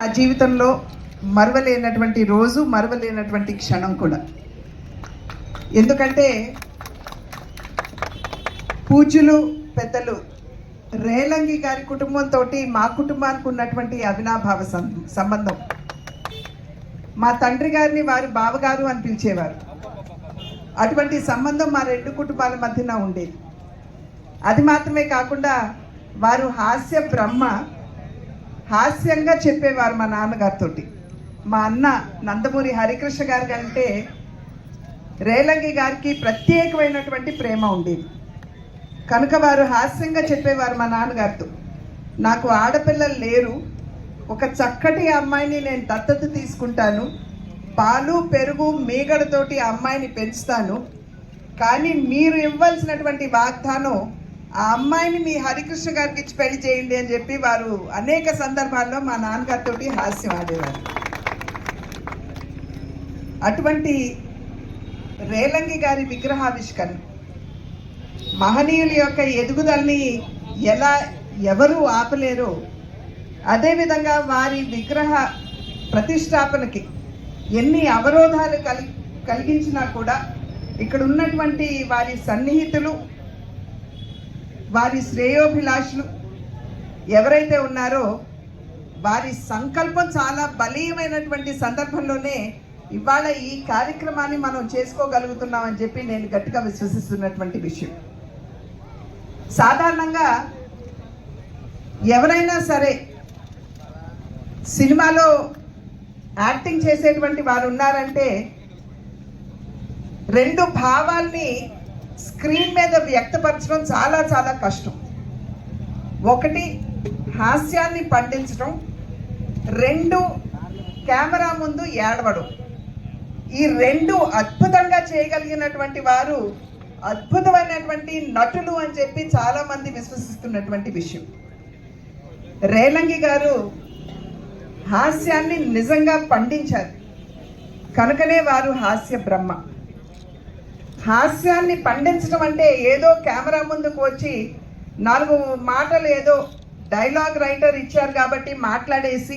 నా జీవితంలో మరవలేనటువంటి రోజు మరవలేనటువంటి క్షణం కూడా. ఎందుకంటే పూజలు పెద్దలు రేలంగి గారి కుటుంబంతో మా కుటుంబానికి ఉన్నటువంటి అవినాభావ సం- సంబంధం. మా తండ్రి గారిని వారి బావగారు అని పిలిచేవారు. అటువంటి సంబంధం మా రెండు కుటుంబాల మధ్యన ఉండేది. అది మాత్రమే కాకుండా వారు హాస్య బ్రహ్మ హాస్యంగా చెప్పేవారు మా నాన్నగారితో మా అన్న నందమూరి హరికృష్ణ గారి కంటే రేలంగి గారికి ప్రత్యేకమైనటువంటి ప్రేమ ఉండేది. కనుక వారు హాస్యంగా చెప్పేవారు మా నాన్నగారితో. నాకు ఆడపిల్లలు లేరు. ఒక చక్కటి అమ్మాయిని నేను దత్తత తీసుకుంటాను. పాలు పెరుగు మీగడతోటి ఆ అమ్మాయిని పెంచుతాను. కానీ మీరు ఇవ్వాల్సినటువంటి వాగ్దానం ఆ అమ్మాయిని మీ హరికృష్ణ గారికి ఇచ్చి పెళ్ళి చేయండి అని చెప్పి వారు అనేక సందర్భాల్లో మా నాన్నగారితో హాస్యం ఆడేవారు. అటువంటి రేలంగి గారి విగ్రహావిష్కరణ మహనీయుల యొక్క ఎదుగుదలని ఎలా ఎవరు ఆపలేరో అదేవిధంగా వారి విగ్రహ ప్రతిష్టాపనకి ఎన్ని అవరోధాలు కలి కలిగించినా కూడా ఇక్కడ ఉన్నటువంటి వారి సన్నిహితులు వారి శ్రేయోభిలాషులు ఎవరైతే ఉన్నారో వారి సంకల్పం చాలా బలీయమైనటువంటి సందర్భంలోనే ఇవాళ ఈ కార్యక్రమాన్ని మనం చేసుకోగలుగుతున్నామని చెప్పి నేను గట్టిగా విశ్వసిస్తున్నటువంటి విషయం. సాధారణంగా ఎవరైనా సరే సినిమాలో యాక్టింగ్ చేసేటువంటి వారు ఉన్నారంటే రెండు భావాల్ని స్క్రీన్ మీద వ్యక్తపరచడం చాలా చాలా కష్టం. ఒకటి హాస్యాన్ని పండించడం. రెండు కెమెరా ముందు ఏడవడం. ఈ రెండు అద్భుతంగా చేయగలిగినటువంటి వారు అద్భుతమైనటువంటి నటులు అని చెప్పి చాలామంది విశ్వసిస్తున్నటువంటి విషయం. రేలంగి గారు హాస్యాన్ని నిజంగా పండించారు. కనుకనే వారు హాస్య బ్రహ్మ. హాస్యాన్ని పండించడం అంటే ఏదో కెమెరా ముందుకు వచ్చి నాలుగు మాటలు ఏదో డైలాగ్ రైటర్ ఇచ్చారు కాబట్టి మాట్లాడేసి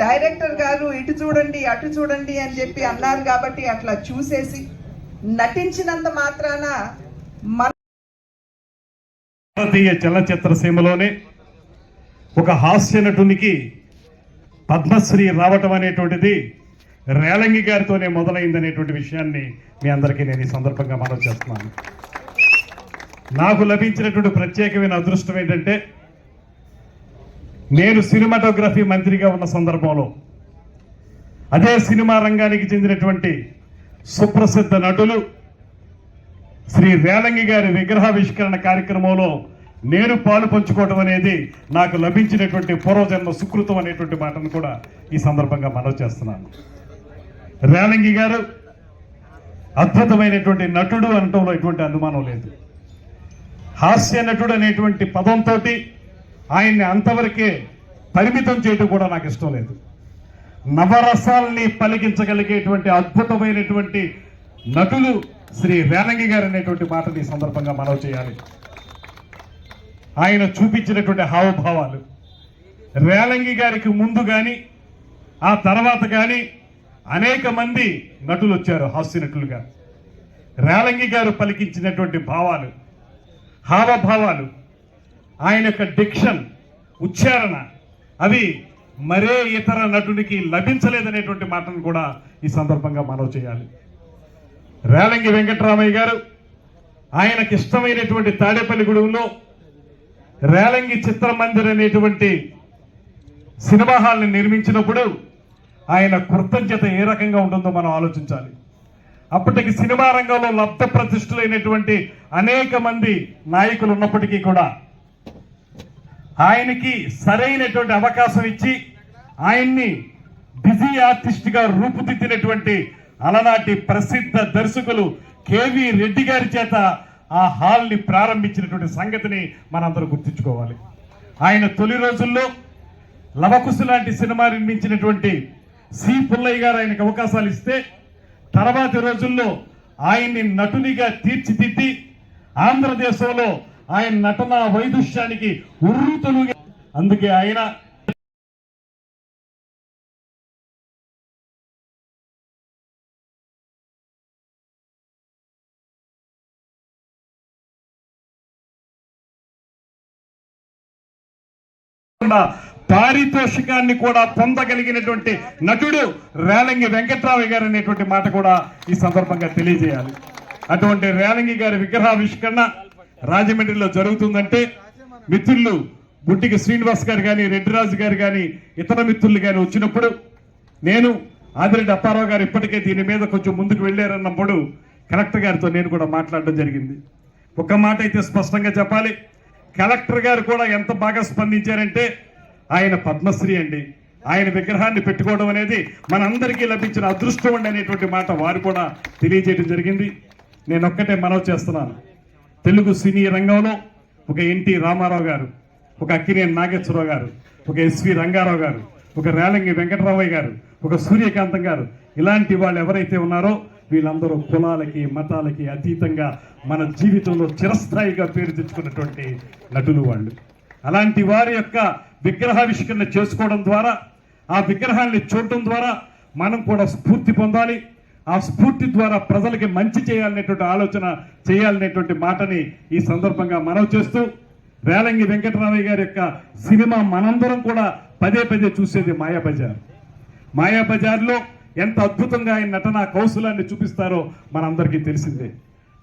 డైరెక్టర్ గారు ఇటు చూడండి అటు చూడండి అని చెప్పి అన్నారు కాబట్టి అట్లా చూసేసి నటించినంత మాత్రాన మన భారతీయ చలనచిత్ర సీమలోనే ఒక హాస్య నటునికి పద్మశ్రీ రావటం అనేటువంటిది రేలంగి గారితోనే మొదలైందనేటువంటి విషయాన్ని మీ అందరికీ నేను ఈ సందర్భంగా మనవి చేస్తున్నాను. నాకు లభించినటువంటి ప్రత్యేకమైన అదృష్టం ఏంటంటే నేను సినిమాటోగ్రఫీ మంత్రిగా ఉన్న సందర్భంలో అదే సినిమా రంగానికి చెందినటువంటి సుప్రసిద్ధ నటులు శ్రీ రేలంగి గారి విగ్రహావిష్కరణ కార్యక్రమంలో నేను పాలు పంచుకోవడం అనేది నాకు లభించినటువంటి పూర్వజన్మ సుకృతం అనేటువంటి మాటను కూడా ఈ సందర్భంగా మనవి చేస్తున్నాను. రేలంగి గారు అద్భుతమైనటువంటి నటుడు అనటంలో ఎటువంటి అనుమానం లేదు. హాస్య నటుడు అనేటువంటి పదంతో ఆయన్ని అంతవరకే పరిమితం చేయటం కూడా నాకు ఇష్టం లేదు. నవరసాల్ని పలికించగలిగేటువంటి అద్భుతమైనటువంటి నటులు శ్రీ రేలంగి గారు అనేటువంటి మాటని ఈ సందర్భంగా మనవి చేయాలి. ఆయన చూపించినటువంటి హావభావాలు. రేలంగి గారికి ముందు కానీ ఆ తర్వాత కానీ అనేక మంది నటులు వచ్చారు హాస్య నటులుగా. రేలంగి గారు పలికించినటువంటి భావాలు హావభావాలు ఆయన యొక్క డిక్షన్ ఉచ్చారణ అవి మరే ఇతర నటునికి లభించలేదనేటువంటి మాటను కూడా ఈ సందర్భంగా మనవి చేయాలి. రేలంగి వెంకటరామయ్య గారు ఆయనకి ఇష్టమైనటువంటి తాడేపల్లిగూడెంలో రేలంగి చిత్రమందిర్ అనేటువంటి సినిమా హాల్ని నిర్మించినప్పుడు ఆయన కృతజ్ఞత ఏ రకంగా ఉంటుందో మనం ఆలోచించాలి. అప్పటికి సినిమా రంగంలో లబ్ధ ప్రతిష్ఠులైనటువంటి అనేక మంది నాయకులు ఉన్నప్పటికీ కూడా ఆయనకి సరైనటువంటి అవకాశం ఇచ్చి ఆయన్ని బిజీ ఆర్టిస్ట్గా రూపుదిద్దినటువంటి అలనాటి ప్రసిద్ధ దర్శకులు కేవి రెడ్డి గారి చేత ఆ హాల్ని ప్రారంభించినటువంటి సంగతిని మనందరూ గుర్తుంచుకోవాలి. ఆయన తొలి రోజుల్లో లవకుశ లాంటి సినిమా నిర్మించినటువంటి సి పుల్లయ్య గారు ఆయనకు అవకాశాలు ఇస్తే తర్వాతి రోజుల్లో ఆయన్ని నటునిగా తీర్చిదిద్ది ఆంధ్రదేశంలో ఆయన నటన వైదుష్యానికి ఉర్రుతలుగా అందుకే ఆయన పారితోషికాన్ని కూడా పొందగలిగినటువంటి నటుడు రేలంగి వెంకట్రావు గారు అనేటువంటి మాట కూడా ఈ సందర్భంగా తెలియజేయాలి. అటువంటి రేలంగి గారి విగ్రహావిష్కరణ రాజమండ్రిలో జరుగుతుందంటే మిత్రులు బుట్టికి శ్రీనివాస్ గారు కానీ రెడ్డిరాజు గారు కానీ ఇతర మిత్రులు కానీ వచ్చినప్పుడు నేను ఆదిరెడ్డి అప్పారావు గారు ఇప్పటికే దీని మీద కొంచెం ముందుకు వెళ్ళారన్నప్పుడు కలెక్టర్ గారితో నేను కూడా మాట్లాడడం జరిగింది. ఒక మాట అయితే స్పష్టంగా చెప్పాలి. కలెక్టర్ గారు కూడా ఎంత బాగా స్పందించారంటే ఆయన పద్మశ్రీ అండి. ఆయన విగ్రహాన్ని పెట్టుకోవడం అనేది మనందరికీ లభించిన అదృష్టం అండి అనేటువంటి మాట వారు కూడా తెలియజేయడం జరిగింది. నేను ఒక్కటే మనవి చేస్తున్నాను. తెలుగు సినీ రంగంలో ఒక ఎన్టీ రామారావు గారు ఒక అక్కినేని నాగేశ్వరరావు గారు ఒక ఎస్వి రంగారావు గారు ఒక రేలంగి వెంకటరామయ్య గారు ఒక సూర్యకాంతం గారు ఇలాంటి వాళ్ళు ఎవరైతే ఉన్నారో వీళ్ళందరూ కులాలకి మతాలకి అతీతంగా మన జీవితంలో చిరస్థాయిగా పేరు తెచ్చుకున్నటువంటి నటులు వాళ్ళు. అలాంటి వారి యొక్క విగ్రహావిష్కరణ చేసుకోవడం ద్వారా ఆ విగ్రహాన్ని చూడటం ద్వారా మనం కూడా స్ఫూర్తి పొందాలి. ఆ స్ఫూర్తి ద్వారా ప్రజలకి మంచి చేయాలనేటువంటి ఆలోచన చేయాలనేటువంటి మాటని ఈ సందర్భంగా మనవి చేస్తూ వేలంగి వెంకటరామయ్య గారి యొక్క సినిమా మనందరం కూడా పదే పదే చూసేది మాయాబజార్. మాయాబజార్లో ఎంత అద్భుతంగా ఆయన నటన కౌశలాన్ని చూపిస్తారో మనందరికీ తెలిసిందే.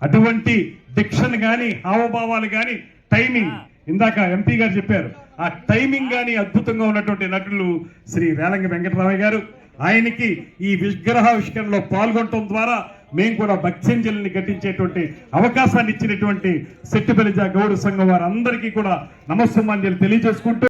అటువంటి డిక్షన్ కానీ హావభావాలు కానీ టైమింగ్. ఇందాక ఎంపీ గారు చెప్పారు ఆ టైమింగ్ కానీ అద్భుతంగా ఉన్నటువంటి నటులు శ్రీ వేలంగి వెంకటరామయ్య గారు. ఆయనకి ఈ విగ్రహావిష్కరణలో పాల్గొనడం ద్వారా మేము కూడా భక్త్యంజలిని ఘటించేటువంటి అవకాశాన్ని ఇచ్చినటువంటి సెట్టిబలిజా గౌడ సంఘం వారందరికీ కూడా నమస్సుమాంజలి తెలియజేసుకుంటూ